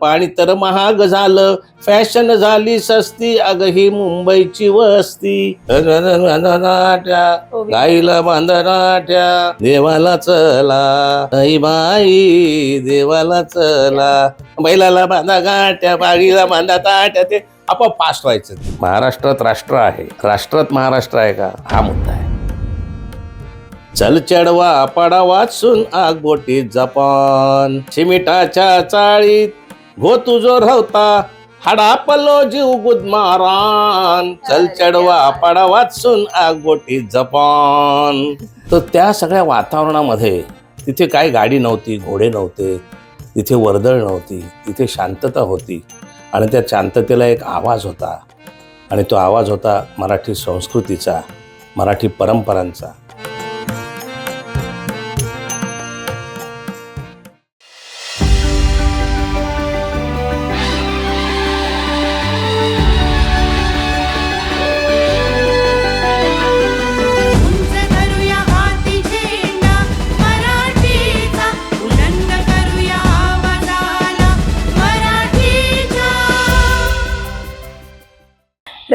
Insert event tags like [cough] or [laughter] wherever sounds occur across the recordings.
पाणी तर महाग झालं. फॅशन झाली सस्ती अग ही मुंबईची वस्ती. नाट्या गाईला बांधनाट्या देवाला चला. आई बाई देवाला चला. बैलाला बांधा गाट्या बाळीला बांधा ताट्या ते आपोआप फास्ट व्हायचं. महाराष्ट्रात राष्ट्र आहे. राष्ट्रात महाराष्ट्र आहे का? हा मुद्दा आहे. चल चढवा पाडा वाचून आग बोटी जपान. चिमिटाच्या चाळीत घो तुझो रावता हाडा पलो जीव गुदमारान चल चढवा पाडा वाचून आगोटी जपान. तर त्या सगळ्या वातावरणामध्ये तिथे काय गाडी नव्हती घोडे नव्हते तिथे वर्दळ नव्हती तिथे शांतता होती. आणि त्या शांततेला एक आवाज होता. आणि तो आवाज होता मराठी संस्कृतीचा मराठी परंपरांचा.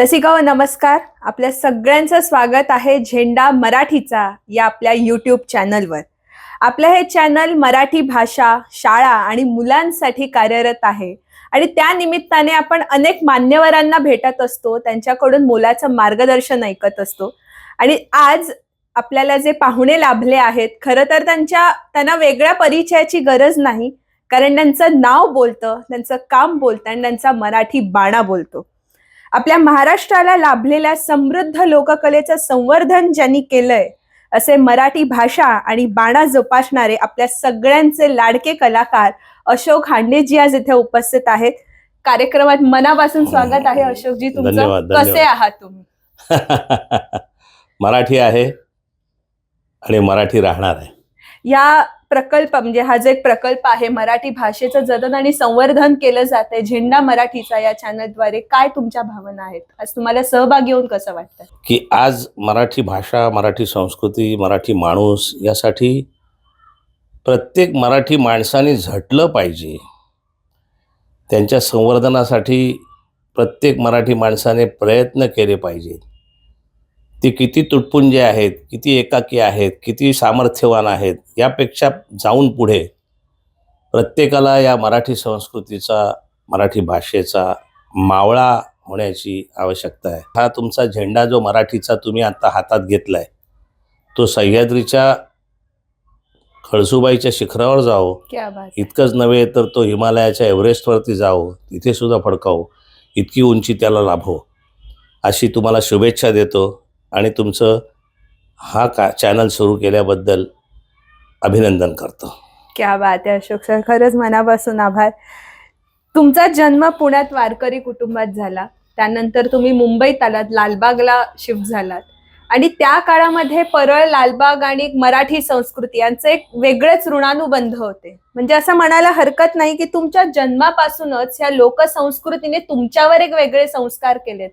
रसिका हो, नमस्कार. आपल्या सगळ्यांचं स्वागत आहे झेंडा मराठीचा या आपल्या यूट्यूब चॅनलवर आपलं हे चॅनल मराठी भाषा शाळा आणि मुलांसाठी कार्यरत आहे. आणि त्या निमित्ताने आपण अनेक मान्यवरांना भेटत असतो त्यांच्याकडून मुलाचं मार्गदर्शन ऐकत असतो. आणि आज आपल्याला जे पाहुणे लाभले आहेत खरं तर त्यांच्या त्यांना वेगळ्या परिचयाची गरज नाही कारण त्यांचं नाव बोलतं त्यांचं काम बोलतं आणि त्यांचा मराठी बाणा बोलतो. आपल्या महाराष्ट्राला लाभलेल्या समृद्ध लोककलेचं संवर्धन ज्यांनी केलंय असे मराठी भाषा आणि बाणा जोपासणारे आपल्या सगळ्यांचे लाडके कलाकार अशोक हांडेजी आज इथे उपस्थित आहेत. कार्यक्रमात मनापासून स्वागत आहे अशोकजी तुमचं कसे. आहात तुम्ही? [laughs] मराठी आहे आणि मराठी राहणार आहे. या प्रकल्प म्हणजे हा जो एक प्रकल्प आहे मराठी भाषेचं जतन आणि संवर्धन केलं जाते झेंडा मराठीचा या चॅनलद्वारे काय तुमच्या भावना आहेत? आज तुम्हाला सहभागी होऊन कसं वाटतं? की आज मराठी भाषा मराठी संस्कृती मराठी माणूस यासाठी प्रत्येक मराठी माणसाने झटलं पाहिजे. त्यांच्या संवर्धनासाठी प्रत्येक मराठी माणसाने प्रयत्न केले पाहिजेत. ते किती तुटपुंजे आहेत किती एकाकी आहेत किती सामर्थ्यवान आहेत यापेक्षा जाऊन पुढे प्रत्येकाला या मराठी संस्कृतीचा मराठी भाषेचा मावळा होण्याची आवश्यकता आहे. हा तुमचा झेंडा जो मराठीचा तुम्ही आता हातात घेतलाय तो सह्याद्रीच्या खळसुबाईच्या शिखरावर जाओ इतकंच नव्हे तर तो हिमालयाच्या एव्हरेस्टवरती जाओ तिथे सुद्धा फडकावो इतकी उंची त्याला लाभो. अशी तुम्हाला शुभेच्छा देतो. आणि तुमचं हा का चॅनल सुरू केल्याबद्दल अभिनंदन करतो. क्या बात आहे अशोक सर खरंच मनापासून आभार. तुमचा जन्म पुण्यात वारकरी कुटुंबात झाला. त्यानंतर तुम्ही मुंबईत आलात लालबागला शिफ्ट झालात. आणि त्या काळामध्ये परळ लालबाग आणि मराठी संस्कृती यांचे एक वेगळेच ऋणानुबंध होते. म्हणजे असं म्हणायला हरकत नाही की तुमच्या जन्मापासूनच ह्या लोकसंस्कृतीने तुमच्यावर एक वेगळे संस्कार केलेत.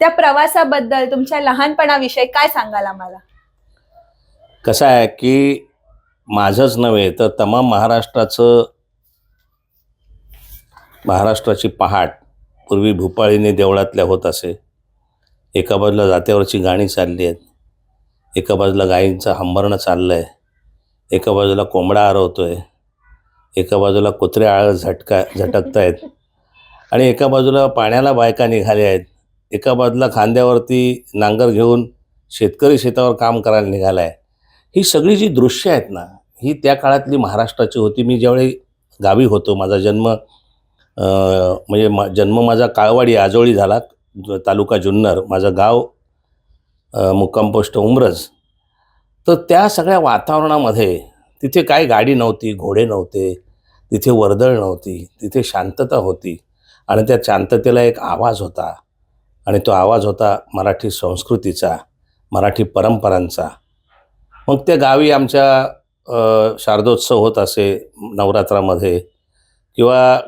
त्या प्रवासाबद्दल तुमच्या लहानपणाविषयी काय सांगाल आम्हाला? कसं आहे की माझंच नव्हे तर तमाम महाराष्ट्राचं महाराष्ट्राची पहाट पूर्वी भूपाळीने देवळातल्या होत असे. एका बाजूला जात्यावरची गाणी चालली आहेत एका बाजूला गायींचं हंबरणं चाललं आहे एका बाजूला कोंबडा आरवतोय एका बाजूला कुत्रे आळ झटका झटकत आहेत आणि एका बाजूला पाण्याला बायका निघाल्या आहेत. एका बाजूला खांद्यावरती नांगर घेऊन शेतकरी शेतावर काम करायला निघाला आहे ही सगळी जी दृश्य आहेत ना ही त्या काळातली महाराष्ट्राची होती. मी ज्यावेळी गावी होतो माझा जन्म म्हणजे मा जन्म माझा काळवाडी आजोळी झाला तालुका जुन्नर. माझं गाव मुक्काम पोस्ट उमरज. तर त्या सगळ्या वातावरणामध्ये तिथे काय गाडी नव्हती घोडे नव्हते तिथे वर्दळ नव्हती तिथे शांतता होती. आणि त्या शांततेला एक आवाज होता. आणि तो आवाज होता मराठी संस्कृतीचा मराठी परंपरांचा. मग त्या गावी आमच्या शारदोत्सव होत असे नवरात्रामध्ये किंवा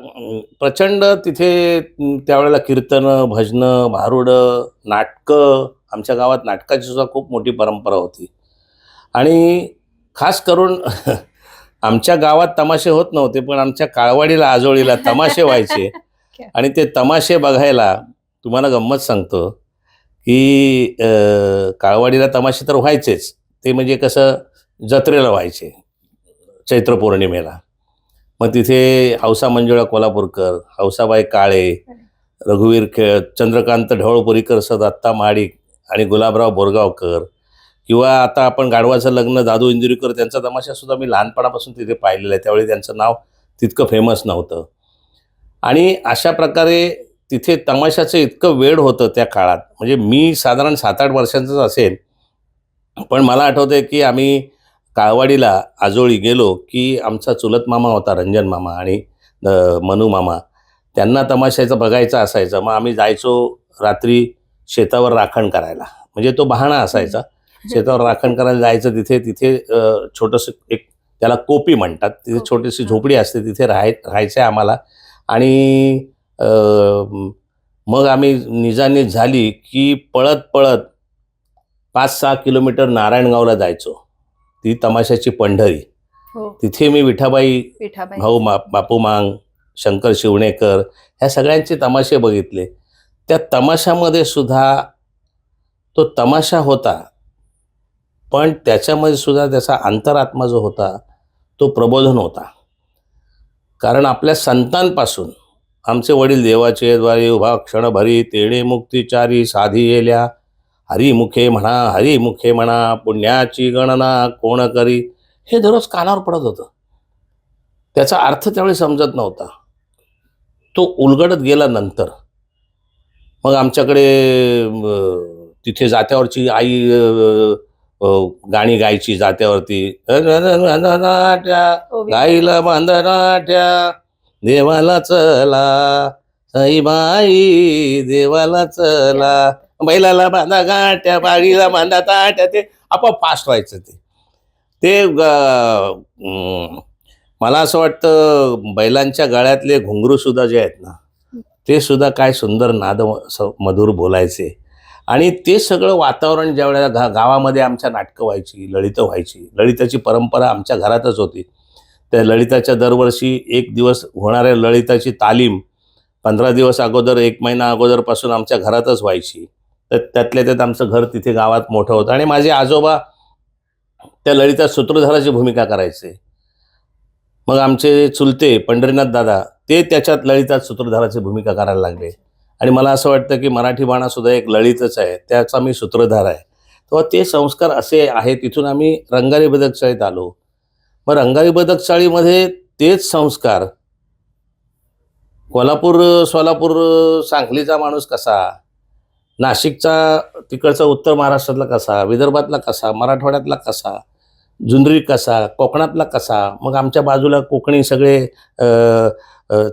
प्रचंड तिथे त्यावेळेला कीर्तनं भजनं भारुडं नाटकं आमच्या गावात नाटकाची सुद्धा खूप मोठी परंपरा होती. आणि खास करून [laughs] आमच्या गावात तमाशे होत नव्हते पण आमच्या काळवाडीला आजोळीला तमाशे व्हायचे. [laughs] आणि ते तमाशे बघायला तुम्हाला गंमत सांगतो की काळवाडीला तमाशे तर व्हायचेच. ते म्हणजे कसं जत्रेला व्हायचे चैत्र पौर्णिमेला. मग तिथे हौसा मंजुळा कोल्हापूरकर हौसाबाई काळे रघुवीर खेळ चंद्रकांत ढवळपुरीकर सद आत्ता माडिक आणि गुलाबराव बोरगावकर किंवा आता आपण गाढवाचं लग्न दादू इंदुरीकर त्यांचा तमाशासुद्धा मी लहानपणापासून तिथे पाहिलेला आहे. त्यावेळी त्यांचं नाव तितकं फेमस नव्हतं. आणि अशा प्रकारे तिथे तमाशाचं इतकं वेळ होतं त्या काळात. म्हणजे मी साधारण सात आठ वर्षांचंच असेल पण मला आठवतं आहे की आम्ही काळवाडीला आजोळी गेलो की आमचा चुलत मामा होता रंजन मामा आणि मनू मामा. त्यांना तमाशाचं बघायचं असायचं. मग आम्ही जायचो रात्री शेतावर राखण करायला. म्हणजे तो बहाणा असायचा. शेतावर राखण करायला जायचं तिथे तिथे छोटंसं एक त्याला कोपी म्हणतात. तिथे छोटीशी. झोपडी असते तिथे राहाय राहायचं आम्हाला. आणि मग आम्ही निजानीत झाली की पळत पळत पाच सहा किलोमीटर नारायणगावला जायचो. ती तमाशाची पंढरी. हो. तिथे मी विठाबाई. भाऊ मा बापू मांग शंकर शिवणेकर ह्या सगळ्यांचे तमाशे बघितले. त्या तमाशामध्ये सुद्धा तो तमाशा होता. पण त्याच्यामध्ये सुद्धा त्याचा अंतरात्मा जो होता तो प्रबोधन होता. कारण आपल्या संतांपासून आमचे वडील देवाचे द्वारे उभा क्षणभरी तेणे मुक्तिचारी साधी येल्या. हरिमुखे म्हणा हरिमुखे म्हणा पुण्याची गणना कोण करी? हे दररोज कानावर पडत होतं. त्याचा अर्थ त्यावेळी समजत नव्हता. तो उलगडत गेला नंतर. मग आमच्याकडे तिथे जात्यावरची आई गाणी गायची जात्यावरती. ओवी. गाईला बांधनाट्या. देवाला चला साईबाई देवाला चला. बैलाला बांधा गाठ्या बाळीला बांधा ताट्या ते आपोआप फास्ट व्हायचं ते. ते मला असं वाटतं बैलांच्या गळ्यातले घुंगरू सुद्धा जे आहेत ना ते सुद्धा काय सुंदर नाद मधुर बोलायचे. आणि ते सगळं वातावरण ज्या वेळेला गा गावामध्ये आमच्या नाटकं व्हायची ललितं व्हायची ललिताची परंपरा आमच्या घरातच होती. त्या ललिताच्या दरवर्षी एक दिवस होणाऱ्या ललिताची तालीम पंधरा दिवस अगोदर एक महिना अगोदरपासून आमच्या घरातच व्हायची. तर त्यातल्या त्यात आमचं घर तिथे गावात मोठं होतं. आणि माझे आजोबा त्या ललिता सूत्रधाराची भूमिका करायचे. मग आमचे चुलते पंढरीनाथ दादा ते त्याच्यात ललितात सूत्रधाराची भूमिका करायला लागले. आणि मला असं वाटतं की मराठी बाणासुद्धा एक ललितच आहे. त्याचा मी सूत्रधार आहे. तेव्हा ते संस्कार असे आहे तिथून आम्ही रंगारी बदक चाळीत आलो. मग रंगारी बदक चाळीमध्ये तेच संस्कार. कोल्हापूर सोलापूर सांगलीचा माणूस कसा? नाशिकचा तिकडचा उत्तर महाराष्ट्रातला कसा? विदर्भातला कसा? मराठवाड्यातला कसा? जुनरी कसा? कोकणातला कसा? मग आमच्या बाजूला कोकणी सगळे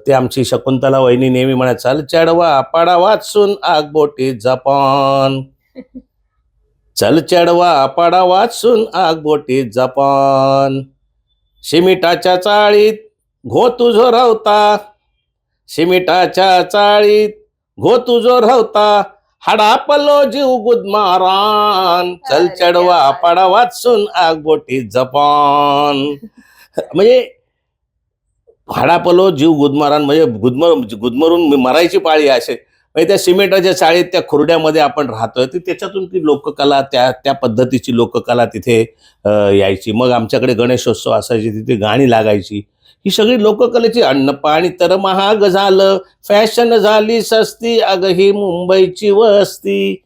ते आमची शकुंतला वहिनी नेहमी म्हणत चाल चढवा पाडा वाचून आग बोटी जपान. [laughs] चल चढवा पाडा वाचून आग बोटी जपान. शिमिटाच्या चाळीत घो तुझो रावता शिमिटाच्या चाळीत घो तुझो रावता हाडा पलो जीव गुदमारान चल चढवा पाडा वाचून आग बोटी जपान. [laughs] म्हणजे हाडापलो जीव गुदमारान म्हणजे गुदमर गुदमरून मरायची पाळी असे. म्हणजे त्या सिमेंटाच्या चाळीत त्या खुर्ड्यामध्ये आपण राहतोय तर त्याच्यातून ती लोककला त्या त्या पद्धतीची लोककला तिथे यायची. मग आमच्याकडे गणेशोत्सव असायचे तिथे गाणी लागायची. ही सगळी लोककलेची अन्न पाणी तर महाग झालं. फॅशन झाली सस्ती अग ही मुंबईची वस्ती.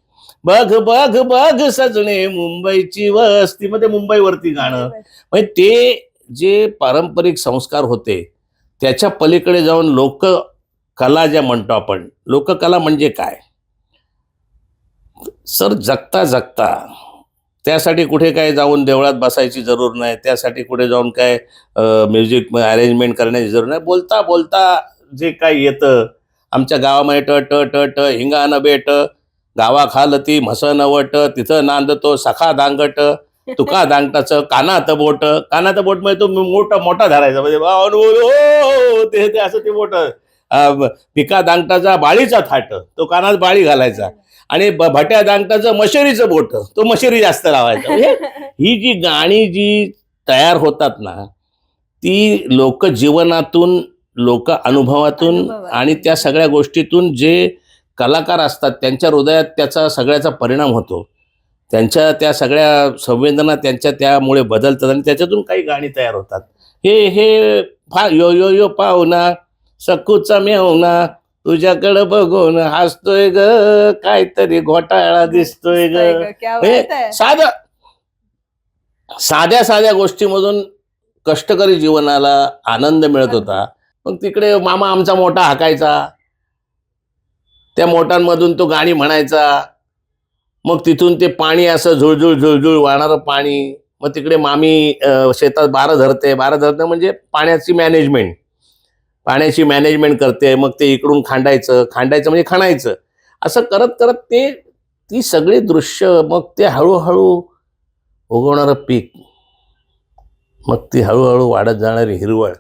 बघ बघ बघ सजणे मुंबईची वस्ती. मध्ये मुंबईवरती गाणं. म्हणजे ते जे पारंपरिक संस्कार होते त्याच्या पलीकडे जाऊन लोक कला ज्या म्हणतो आपण लोककला म्हणजे काय सर जगता जगता त्यासाठी कुठे काय जाऊन देवळात बसायची जरूर नाही त्यासाठी कुठे जाऊन काय म्युझिक अरेंजमेंट करण्याची जरूर नाही बोलता बोलता जे काय येतं आमच्या गावामध्ये ट ट ट ट हिंगा न बेट गावा खालती म्हस नवट तिथं नांदतो सखा दांगट तुका दांगटाचं कानात बोट कानात बोट म्हणजे तो मोठा मोठा धरायचा म्हणजे ते असं ते मोठं पिका दांगटाचा बाळीचा थाट तो कानात बाळी घालायचा. आणि भट्या दांगटाचं मशेरीचं बोट तो मशेरी जास्त लावायचा. म्हणजे ही जी गाणी जी तयार होतात ना ती लोक जीवनातून लोक अनुभवातून. आणि त्या सगळ्या गोष्टीतून जे कलाकार असतात त्यांच्या हृदयात त्याचा सगळ्याचा परिणाम होतो. त्यांच्या त्या सगळ्या संवेदना त्यांच्या त्यामुळे बदलतात आणि त्याच्यातून काही गाणी तयार होतात. हे हे फा यो यो यो पाहुणा सकूचा मेवना तुझ्याकडं बघून हसतोय ग. काहीतरी घोटाळा दिसतोय ग. हे आहे. साध्या साध्या साध्या गोष्टीमधून कष्टकरी जीवनाला आनंद मिळत होता. मग तिकडे मामा आमचा मोठा हाकायचा. त्या मोठांमधून तो गाणी म्हणायचा. मग तिथून ते पाणी असं झुळझुळ झुळझुळ वाहणारं पाणी. मग तिकडे मामी शेतात बारं धरते. बारं धरते म्हणजे पाण्याची मॅनेजमेंट पाण्याची मॅनेजमेंट करते मग ते इकडून खांडायचं खांडायचं म्हणजे खणायचं. असं करत करत ते ती सगळी दृश्य मग ते हळूहळू उगवणारं पीक मग ती हळूहळू वाढत जाणारी हिरवळ.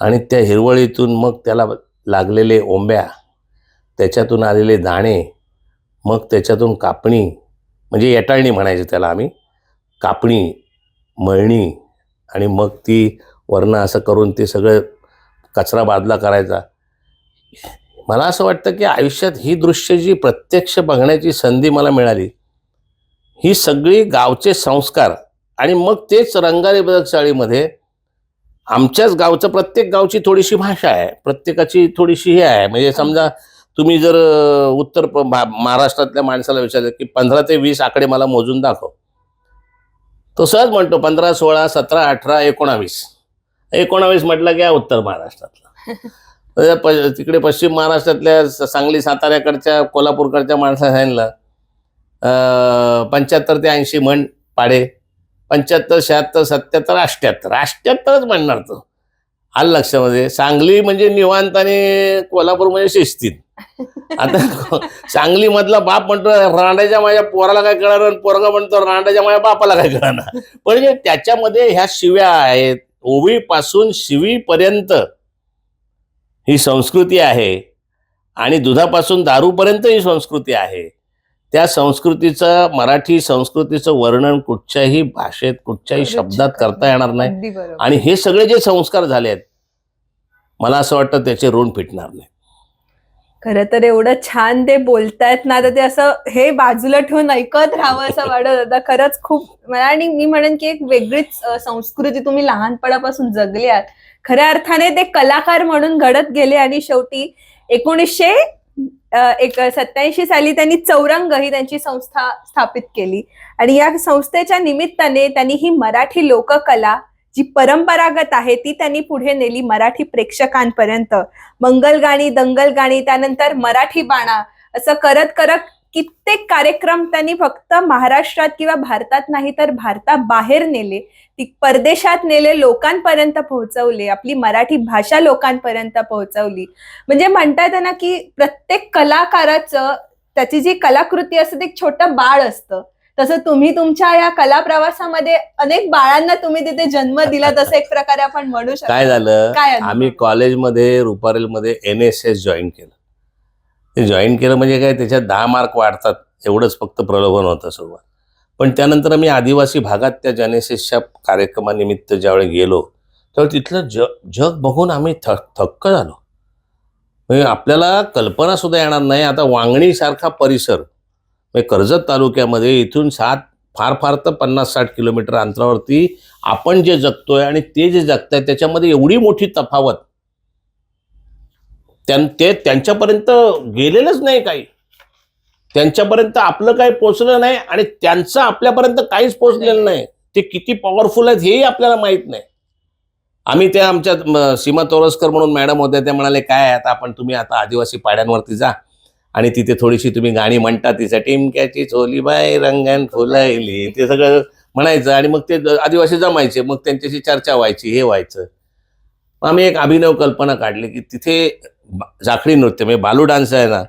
आणि त्या हिरवळीतून मग त्याला लागलेले ओंब्या त्याच्यातून आलेले दाणे मग त्याच्यातून कापणी म्हणजे येटाळणी म्हणायची त्याला आम्ही. कापणी मळणी आणि मग ती वरनं असं करून ते सगळं कचरा बादला करायचा. मला असं वाटतं की आयुष्यात ही दृश्य जी प्रत्यक्ष बघण्याची संधी मला मिळाली ही सगळी गावचे संस्कार आणि मग तेच रंगारी बदकशाळीमध्ये आमच्याच गावचं प्रत्येक गावची थोडीशी भाषा आहे प्रत्येकाची थोडीशी हे आहे. म्हणजे समजा तुम्ही जर उत्तर प- महाराष्ट्रातल्या माणसाला विचारलं की पंधरा ते वीस आकडे मला मोजून दाखव. तो सहज म्हणतो पंधरा सोळा सतरा अठरा एकोणावीस. एकोणावीस म्हटलं की उत्तर महाराष्ट्रातला. [laughs] प- तिकडे पश्चिम महाराष्ट्रातल्या सांगली साताऱ्याकडच्या कोल्हापूरकडच्या माणसाला सांगितलं पंच्याहत्तर ते ऐंशी म्हण पाडे पंच्याहत्तर शहात्तर सत्याहत्तर अष्ट्याहत्तर. अष्ट्याहत्तरच म्हणणार तो. आलं लक्षामध्ये. सांगली म्हणजे निवांत आणि कोल्हापूर म्हणजे शिस्तीत. आता सांगलीमधला बाप म्हणतो रांडाच्या माझ्या पोराला काय कळणार? पोरगा म्हणतो रांडाच्या माझ्या बापाला काय कळणार? म्हणजे त्याच्यामध्ये ह्या शिव्या आहेत. ओवीपासून शिवीपर्यंत ही संस्कृती आहे आणि दुधापासून दारूपर्यंत ही संस्कृती आहे. त्या संस्कृतीचं मराठी संस्कृतीचं वर्णन कुठच्याही भाषेत कुठच्याही शब्दात करता येणार नाही. आणि हे सगळे जे संस्कार झाले आहेत मला असं वाटतं त्याचे ऋण फिटणार नाही खरं तर एवढं छान ते बोलतायत ना तर ते असं हे बाजूला ठेवून ऐकत राहावं असं वाटत होतं. खरंच खूप मला आणि मी म्हणेन की एक वेगळीच संस्कृती तुम्ही लहानपणापासून जगल्यात. खऱ्या अर्थाने ते कलाकार म्हणून घडत गेले आणि शेवटी एकोणीसशे एक सत्याऐंशी साली त्यांनी चौरंग ही त्यांची संस्था स्थापित केली. आणि या संस्थेच्या निमित्ताने त्यांनी ही मराठी लोककला जी परंपरागत आहे ती त्यांनी पुढे नेली मराठी प्रेक्षकांपर्यंत. मंगल गाणी दंगल गाणी त्यानंतर मराठी बाणा असं करत करत कित्येक कार्यक्रम त्यांनी फक्त महाराष्ट्रात किंवा भारतात नाही तर भारताबाहेर नेले. ती परदेशात नेले लोकांपर्यंत पोहोचवले आपली मराठी भाषा लोकांपर्यंत पोहोचवली. म्हणजे म्हणता येतं ना की प्रत्येक कलाकाराचं त्याची जी कलाकृती असते ते एक छोटं बाळ असतं. तसं तुम्ही तुमच्या या कला प्रवासामध्ये अनेक बाळांना तुम्ही तिथे जन्म दिला तसं एक प्रकारे आपण म्हणू शकतो. काय झालं? काय? आम्ही कॉलेजमध्ये रुपारेलमध्ये एन एस एस जॉईन केलं. ते जॉईन केलं म्हणजे काय त्याच्यात दहा मार्क वाढतात एवढंच फक्त प्रलोभन होतं सुरुवात. पण त्यानंतर आम्ही आदिवासी भागात त्या एसच्या कार्यक्रमानिमित्त ज्यावेळी गेलो त्यावेळी तिथलं जग जग बघून आम्ही थक थक्क झालो. म्हणजे आपल्याला कल्पना सुद्धा येणार नाही. आता वांगणीसारखा परिसर म्हणजे कर्जत तालुक्यामध्ये इथून सात फार फार तर पन्नास साठ किलोमीटर अंतरावरती आपण जे जगतोय आणि ते जे जगताय त्याच्यामध्ये एवढी मोठी तफावत. त्यां ते त्यांच्यापर्यंत गेलेलंच नाही काही. त्यांच्यापर्यंत आपलं काही पोचलं नाही आणि त्यांचं आपल्यापर्यंत काहीच पोचलेलं नाही. ते किती पॉवरफुल आहेत हेही आपल्याला माहीत नाही. आम्ही त्या आमच्या सीमा तोरसकर म्हणून मॅडम होत्या त्या म्हणाले काय आता? आपण तुम्ही आता आदिवासी पाड्यांवरती जा. आणि तिथे थोडीशी तुम्ही गाणी म्हणता तिच्या टिमक्याची चोली बाय रंगण फुलायली. ते सगळं म्हणायचं आणि मग ते आदिवासी जमायचे मग त्यांच्याशी चर्चा व्हायची हे व्हायचं. आम्ही एक अभिनव कल्पना काढली की तिथे झाकडी नृत्य म्हणजे बालू डान्स आहे ना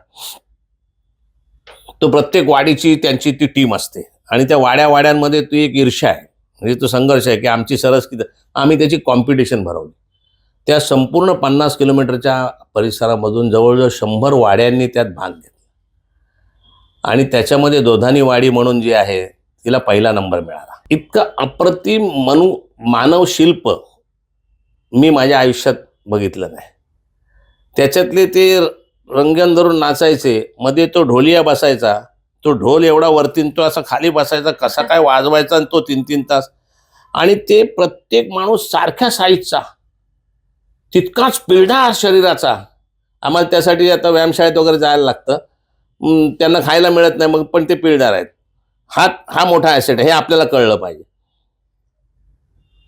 तो प्रत्येक वाडीची त्यांची ती टीम असते. आणि त्या वाड्या वाड्यांमध्ये ती एक ईर्ष्या आहे. म्हणजे तो संघर्ष आहे की आमची सरस किती आम्ही त्याची कॉम्पिटिशन भरवली. त्या संपूर्ण पन्नास किलोमीटरच्या परिसरामधून जवळजवळ शंभर वाड्यांनी त्यात भाग घेतला. आणि त्याच्यामध्ये दोधानी वाडी म्हणून जी आहे तिला पहिला नंबर मिळाला. इतकं अप्रतिम मनु मानव शिल्प मी माझ्या आयुष्यात बघितलं नाही. त्याच्यातले ते रंगण धरून नाचायचे मध्ये तो ढोलिया बसायचा तो ढोल एवढा वरतीन तो असा खाली बसायचा कसा काय वाजवायचा आणि तो तीन तीन तास. आणि ते प्रत्येक माणूस सारख्या साईजचा. तितकाच पिढा शरीराचा. आम्हाला त्यासाठी आता व्यायामशाळेत वगैरे जायला लागतं. त्यांना खायला मिळत नाही मग पण ते पिळणार आहेत. हा हा मोठा ॲसेट आहे हे आपल्याला कळलं पाहिजे.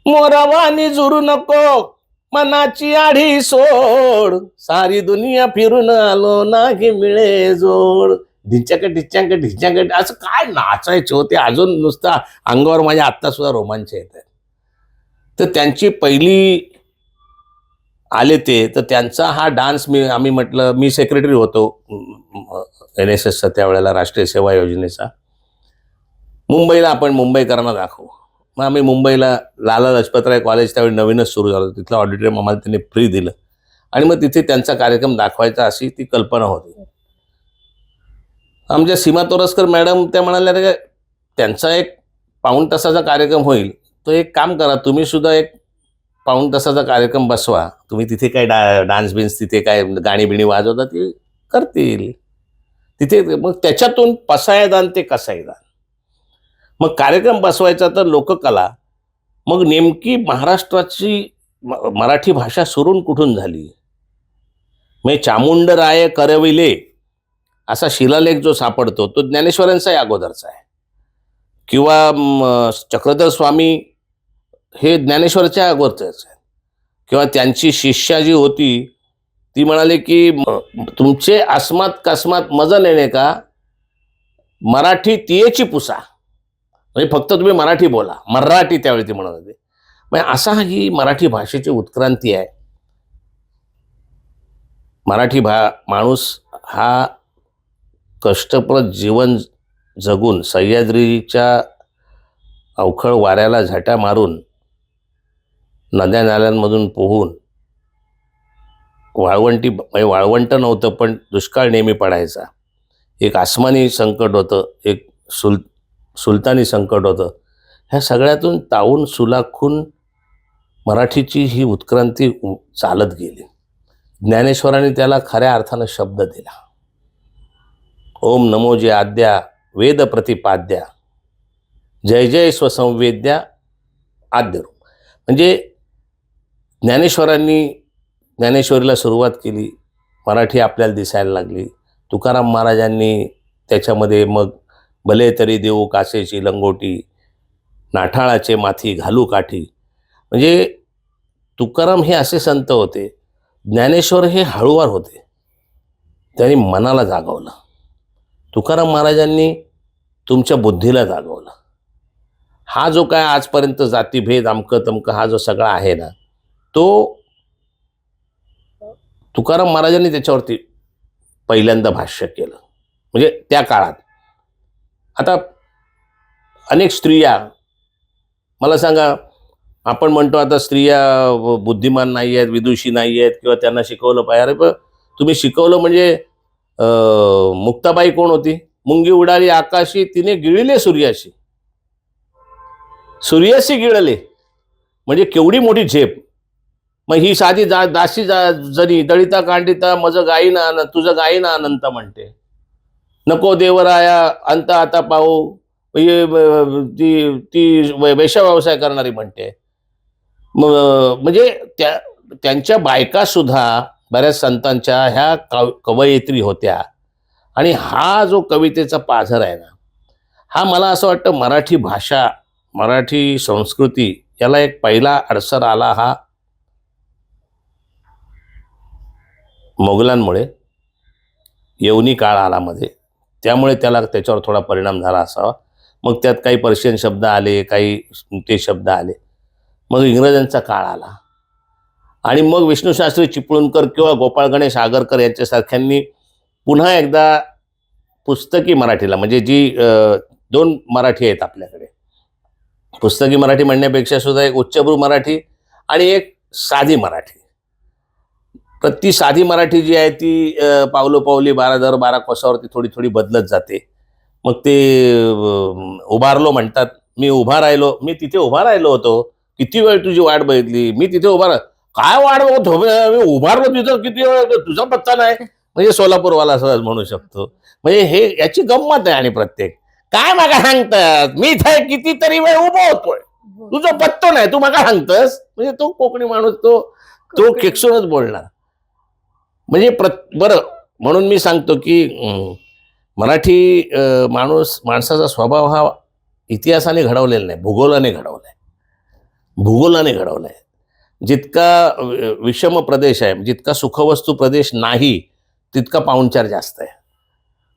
मोरावानी जुरू नको मनाची आढी सोड. सारी दुनिया फिरून आलो नाही मिळे जोड. ढिंच्याक ढिंच्याक ढिंच्याक असं काय नाचायचं होते अजून नुसता अंगावर माझ्या आत्ता सुद्धा रोमांच येत आहेत. तर त्यांची पहिली आले ते तर त्यांचा हा डान्स मी आम्ही म्हटलं मी सेक्रेटरी होतो एन एस एसचा त्यावेळेला राष्ट्रीय सेवा योजनेचा. मुंबईला आपण मुंबईकरांना दाखवू. मग आम्ही मुंबईला लाला लजपतराय कॉलेज त्यावेळी नवीनच सुरू झालं. तिथलं ऑडिटोरियम आम्हाला त्यांनी फ्री दिलं. आणि मग तिथे त्यांचा कार्यक्रम दाखवायचा अशी ती कल्पना होती. आमच्या सीमा तोरसकर मॅडम त्या म्हणाल्या त्यांचा एक पाऊण तासाचा कार्यक्रम होईल. तो एक काम करा तुम्ही सुद्धा एक पाऊण तासाचा कार्यक्रम बसवा. तुम्ही तिथे काय डा डान्स बिन्स तिथे काय गाणी बिणी वाजवता ती करतील. तिथे मग त्याच्यातून पसायदान ते कसायदान मग कार्यक्रम बसवायचा तर लोककला. मग नेमकी महाराष्ट्राची म- मराठी भाषा सुरून कुठून झाली? म्हणजे चामुंडराय करविले असा शिलालेख जो सापडतो तो ज्ञानेश्वरांचाही अगोदरचा आहे. किंवा चक्रधर स्वामी हे ज्ञानेश्वरच्या अगोदरच आहे. किंवा त्यांची शिष्या जी होती ती म्हणाली की तुमचे अस्मात कस्मात मजा येणे का? मराठी तियेची पुसा. म्हणजे फक्त तुम्ही मराठी बोला. मराठी त्यावेळी ती म्हणत होती. म्हणजे असा ही मराठी भाषेची उत्क्रांती आहे. मराठी भा माणूस हा कष्टप्रद जीवन जगून सह्याद्रीच्या अवखळ वाऱ्याला झाट्या मारून नद्या नाल्यांमधून पोहून वाळवंटी म्हणजे वाळवंट नव्हतं पण दुष्काळ नेहमी पडायचा. एक आसमानी संकट होतं एक सुल सुलतानी संकट होतं. ह्या सगळ्यातून तावून सुलाखून मराठीची ही उत्क्रांती चालत गेली. ज्ञानेश्वरांनी त्याला खऱ्या अर्थानं शब्द दिला. ओम नमो जे आद्या वेद प्रतिपाद्या. जय जय स्वसंवेद्या आद्यरूप म्हणजे ज्ञानेश्वरांनी ज्ञानेश्वरीला सुरुवात केली. मराठी आपल्याला दिसायला लागली. तुकाराम महाराजांनी त्याच्यामध्ये मग भले तरी देऊ कासेची लंगोटी नाठाळाचे माथी घालू काठी. म्हणजे तुकाराम हे असे संत होते. ज्ञानेश्वर हे हळूवार होते. त्यांनी मनाला जागवलं. तुकाराम महाराजांनी तुमच्या बुद्धीला जागवलं. हा जो काय आजपर्यंत जातीभेद अमकं तमकं हा जो सगळा आहे ना तो तुकाराम महाराजांनी त्याच्यावरती पहिल्यांदा भाष्य केलं. म्हणजे त्या काळात. आता अनेक स्त्रिया मला सांगा आपण म्हणतो आता स्त्रिया बुद्धिमान नाही आहेत विदुषी नाही आहेत किंवा त्यांना शिकवलं पाहिजे. अरे पण तुम्ही शिकवलं म्हणजे मुक्ताबाई कोण होती? मुंगी उडाली आकाशी तिने गिळले सूर्याशी. सूर्याशी गिळले. म्हणजे केवढी मोठी झेप. मग ही साधी जा दासी जा जरी दळिता कांडिता मज गाई ना तुझं गायीना अनंत म्हणते. नको देवराया अंत आता पाहू. ती ती वेश व्यवसाय करणारी म्हणते. म्हणजे त्या त्यांच्या बायका सुद्धा बऱ्याच संतांच्या ह्या कव कवयित्री होत्या. आणि हा जो कवितेचा पाझर आहे ना हा मला असं वाटतं मराठी भाषा मराठी संस्कृती याला एक पहिला अडसर आला हा मोगलांमुळे येवनी काळ आला मध्ये. त्यामुळे त्याला त्याच्यावर थोडा परिणाम झाला असावा. मग त्यात काही पर्शियन शब्द आले काही ते शब्द आले. मग इंग्रजांचा काळ आला. आणि मग विष्णूशास्त्री चिपळूणकर किंवा गोपाळ गणेश आगरकर यांच्यासारख्यांनी पुन्हा एकदा पुस्तकी मराठीला म्हणजे जी दोन मराठी आहेत आपल्याकडे. पुस्तकी मराठी म्हणण्यापेक्षा सुद्धा एक उच्चभ्रू मराठी आणि एक साधी मराठी. तर ती साधी मराठी जी आहे ती अ, पावलोपावली बारा दर बारा कोसावरती थोडी थोडी बदलत जाते. मग ते उभारलो म्हणतात मी उभा राहिलो मी तिथे उभा राहिलो होतो. किती वेळ तुझी वाट बघितली? मी तिथे उभा काय वाढवत हो मी उभारलो तिथं किती वेळ तुझा पत्ता नाही. म्हणजे सोलापूरवाला सहज म्हणू शकतो. म्हणजे हे याची गंमत आहे आणि प्रत्येक. काय मागा सांगतात मी इथे कितीतरी वेळ उभा होतोय. तुझा पत्तो नाही तू मागा सांगतस म्हणजे तो कोकणी माणूस तो तो खेकसूनच बोलणार. म्हणजे प्र बरं म्हणून मी सांगतो की मराठी माणूस माणसाचा स्वभाव हा इतिहासाने घडवलेला नाही भूगोलाने घडवलाय. भूगोलाने घडवलाय. जितका विषम प्रदेश आहे जितका सुखवस्तू प्रदेश नाही तितका पाहुणचार जास्त आहे.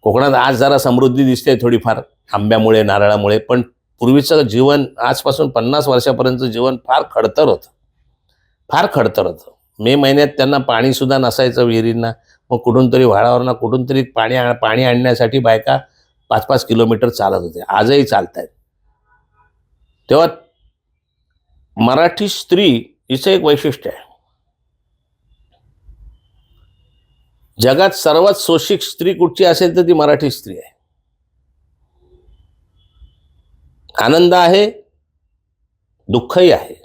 कोकणात आज जरा समृद्धी दिसते थोडीफार आंब्यामुळे नारळामुळे पण पूर्वीचं जीवन आजपासून पन्नास वर्षापर्यंतचं जीवन फार खडतर होतं. फार खडतर होतं. मे महिन्यात त्यांना पाणी सुद्धा नसायचं विहिरींना. मग कुठून तरी व्हाळावरनं कुठून तरी पाणी पाणी आणण्यासाठी बायका पाच पाच किलोमीटर चालत होते. आजही चालत आहेत तेव्हा मराठी स्त्री हिचं एक वैशिष्ट्य आहे. जगात सर्वात सोशिक स्त्री कुठची असेल तर ती मराठी स्त्री आहे. आनंद आहे दुःखही आहे.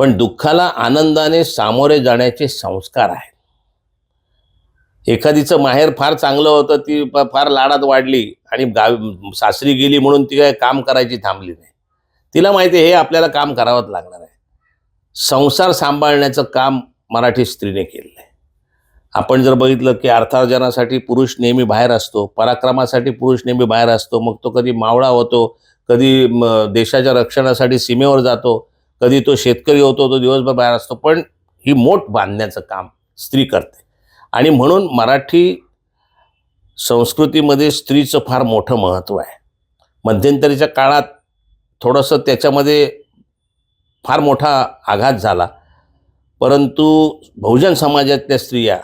पण दुःखाला आनंदाने सामोरे जाण्याचे संस्कार आहेत. एखादीचं माहेर फार चांगलं होतं ती फार लाडात वाढली आणि गावी सासरी गेली म्हणून ती काय काम करायची थांबली नाही. तिला माहिती आहे हे आपल्याला काम करावंच लागणार आहे. संसार सांभाळण्याचं काम मराठी स्त्रीने केलेलं आहे. आपण जर बघितलं की अर्थार्जनासाठी पुरुष नेहमी बाहेर असतो पराक्रमासाठी पुरुष नेहमी बाहेर असतो मग तो कधी मावळा होतो कधी देशाच्या रक्षणासाठी सीमेवर जातो कधी तो शेतकरी होतो तो दिवसभर बाहेर असतो पण ही मोठ बांधण्याचं काम स्त्री करते. आणि म्हणून मराठी संस्कृतीमध्ये स्त्रीचं फार मोठं महत्त्व आहे. मध्यंतरीच्या काळात थोडंसं त्याच्यामध्ये फार मोठा आघात झाला. परंतु बहुजन समाजातल्या स्त्रिया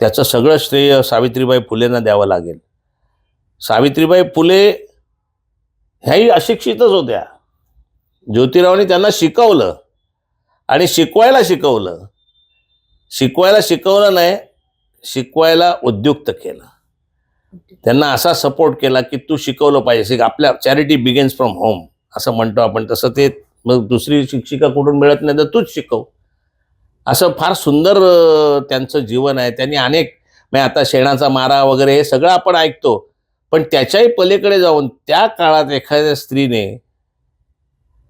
त्याचं सगळं श्रेय सावित्रीबाई फुलेंना द्यावं लागेल. सावित्रीबाई फुले ह्याही अशिक्षितच होत्या. ज्योतिरावांनी त्यांना शिकवलं आणि शिकवायला शिकवलं. शिकवायला शिकवलं नाही शिकवायला उद्युक्त केलं. त्यांना असा सपोर्ट केला की तू शिकवलं पाहिजे. आपल्या चॅरिटी बिगेन्स फ्रॉम होम असं म्हणतो आपण तसं ते मग दुसरी शिक्षिका कुठून मिळत नाही तर तूच शिकव. असं फार सुंदर त्यांचं जीवन आहे. त्यांनी अनेक म्हणजे आता शेणाचा मारा वगैरे हे सगळं आपण ऐकतो. पण त्याच्याही पलीकडे जाऊन त्या काळात एखाद्या स्त्रीने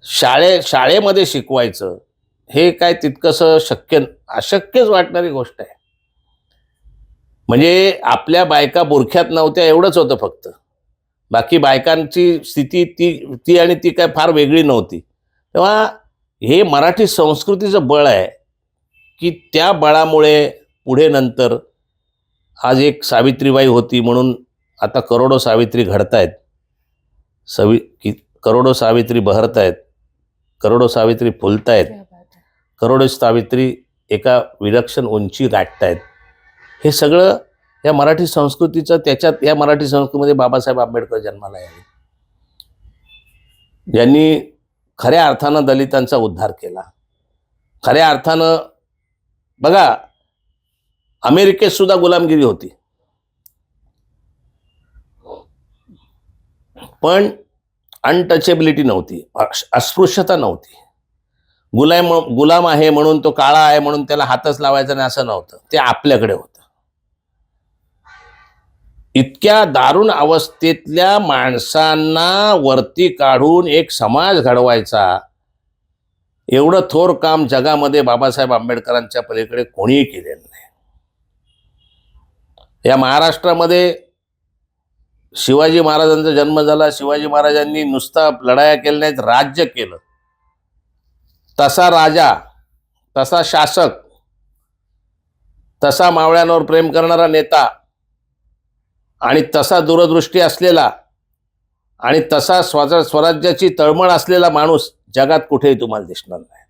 शाळे शाळेमध्ये शिकवायचं हे काय तितकंसं शक्य अशक्यच वाटणारी गोष्ट आहे. म्हणजे आपल्या बायका बुरख्यात नव्हत्या एवढंच होतं फक्त. बाकी बायकांची स्थिती ती ती आणि ती काय फार वेगळी नव्हती. तेव्हा हे मराठी संस्कृतीचं बळ आहे की त्या बळामुळे पुढे नंतर आज एक सावित्रीबाई होती म्हणून आता करोडो सावित्री घडतायत. सवि की करोडो सावित्री बहरतायत. करोडो सावित्री फुलतायत. करोडो सावित्री एका विलक्षण उंची गाठतायत. हे सगळं या मराठी संस्कृतीचं त्याच्यात या मराठी संस्कृतीमध्ये बाबासाहेब आंबेडकर जन्माला आले. ज्यांनी खऱ्या अर्थानं दलितांचा उद्धार केला. खऱ्या अर्थानं बघा अमेरिकेत सुद्धा गुलामगिरी होती. पण अनटचेबिलिटी नव्हती. अस्पृश्यता नव्हती. गुलाम गुलाम आहे म्हणून तो काळा आहे म्हणून त्याला हातच लावायचा नाही असं नव्हतं. ते आपल्याकडे होतं. इतक्या दारुण अवस्थेतल्या माणसांना वरती काढून एक समाज घडवायचा एवढं थोर काम जगामध्ये बाबासाहेब आंबेडकरांच्या पलीकडे कोणीही केलेलं नाही. या महाराष्ट्रामध्ये शिवाजी महाराजांचा जन्म झाला. शिवाजी महाराजांनी नुसता लढाया केल्या नाहीत राज्य केलं. तसा राजा तसा शासक तसा मावळ्यांवर प्रेम करणारा नेता आणि तसा दूरदृष्टी असलेला आणि तसा स्वरा स्वराज्याची तळमळ असलेला माणूस जगात कुठेही तुम्हाला दिसणार नाही.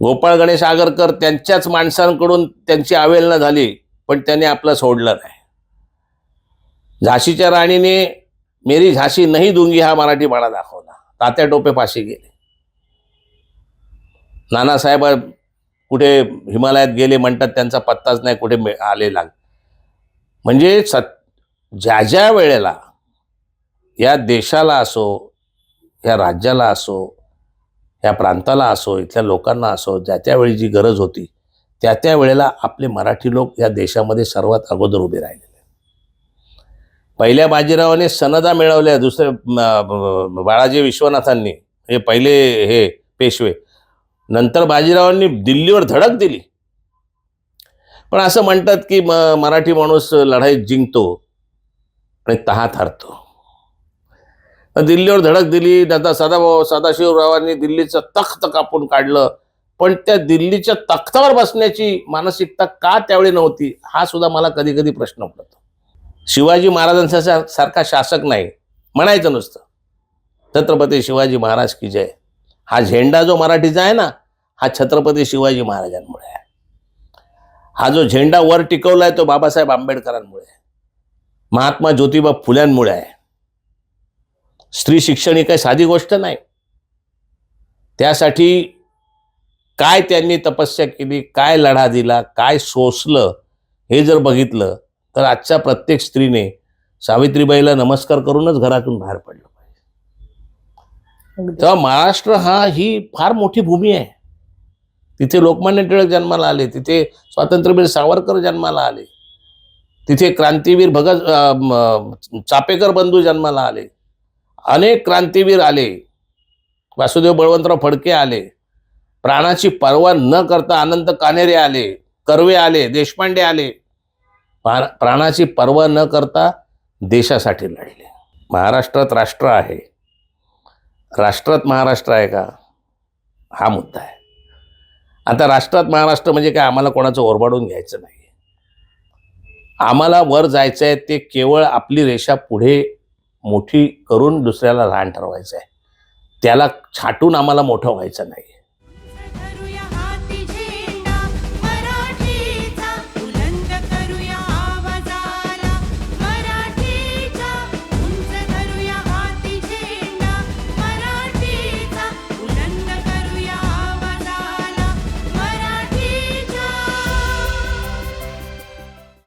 गोपाळ गणेश आगरकर त्यांच्याच माणसांकडून त्यांची आवेलना झाली पण त्यांनी आपलं सोडलं नाही. झाशीच्या राणीने मेरी झाशी नाही दुंगी हा मराठी बाळा दाखवला. तात्या टोपे पाशी गेले. नानासाहेब कुठे हिमालयात गेले म्हणतात त्यांचा पत्ताच नाही कुठे आले लाग म्हणजे सत ज्या ज्या वेळेला या देशाला असो या राज्याला असो या प्रांताला असो इथल्या लोकांना असो ज्या त्यावेळी जी गरज होती त्या त्या वेळेला आपले मराठी लोक या देशामध्ये सर्वात अगोदर उभे राहिले. पहिल्या बाजीरावाने सनदा मिळवल्या दुसऱ्या बाळाजी विश्वनाथांनी हे पहिले हे पेशवे. नंतर बाजीरावांनी दिल्लीवर धडक दिली. पण असं म्हणतात की म मराठी माणूस लढाईत जिंकतो आणि तहात हरतो. दिल्लीवर धडक दिली दादा सदाभाऊ सदाशिवरावांनी दिल्लीचं तख्त कापून काढलं. पण त्या दिल्लीच्या तख्तावर बसण्याची मानसिकता का त्यावेळी नव्हती हा सुद्धा मला कधी कधी प्रश्न पडतो. शिवाजी महाराजांचा सारखा शासक नाही. म्हणायचं नुसतं. छत्रपती शिवाजी महाराज की जय. हा झेंडा जो मराठीचा आहे ना हा छत्रपती शिवाजी महाराजांमुळे आहे. हा जो झेंडा वर टिकवला आहे तो बाबासाहेब आंबेडकरांमुळे आहे. महात्मा ज्योतिबा फुल्यांमुळे आहे. स्त्री शिक्षण ही काही साधी गोष्ट नाही. त्यासाठी काय त्यांनी तपस्या केली काय लढा दिला काय सोसलं हे जर बघितलं तर आजच्या प्रत्येक स्त्रीने सावित्रीबाईला नमस्कार करूनच घरातून बाहेर पडलं पाहिजे. तेव्हा महाराष्ट्र हा ही फार मोठी भूमी आहे. तिथे लोकमान्य टिळक जन्माला आले तिथे स्वातंत्र्यवीर सावरकर जन्माला आले तिथे क्रांतीवीर भगत चापेकर बंधू जन्माला आले अनेक क्रांतीवीर आले वासुदेव बळवंतराव फडके आले प्राणाची पर्वा न करता अनंत कानेरे आले कर्वे आले देशपांडे आले पा- प्राणाची पर्वा न करता देशासाठी लढले. महाराष्ट्रात राष्ट्र आहे. राष्ट्रात महाराष्ट्र आहे का? हा मुद्दा आहे. आता राष्ट्रात महाराष्ट्र म्हणजे काय? आम्हाला कोणाचं ओरबाडून घ्यायचं नाही आम्हाला वर जायचं आहे ते केवळ आपली रेषा पुढे मोठी करून दुसऱ्याला लहान ठरवायचं आहे त्याला छाटून आम्हाला मोठं व्हायचं नाही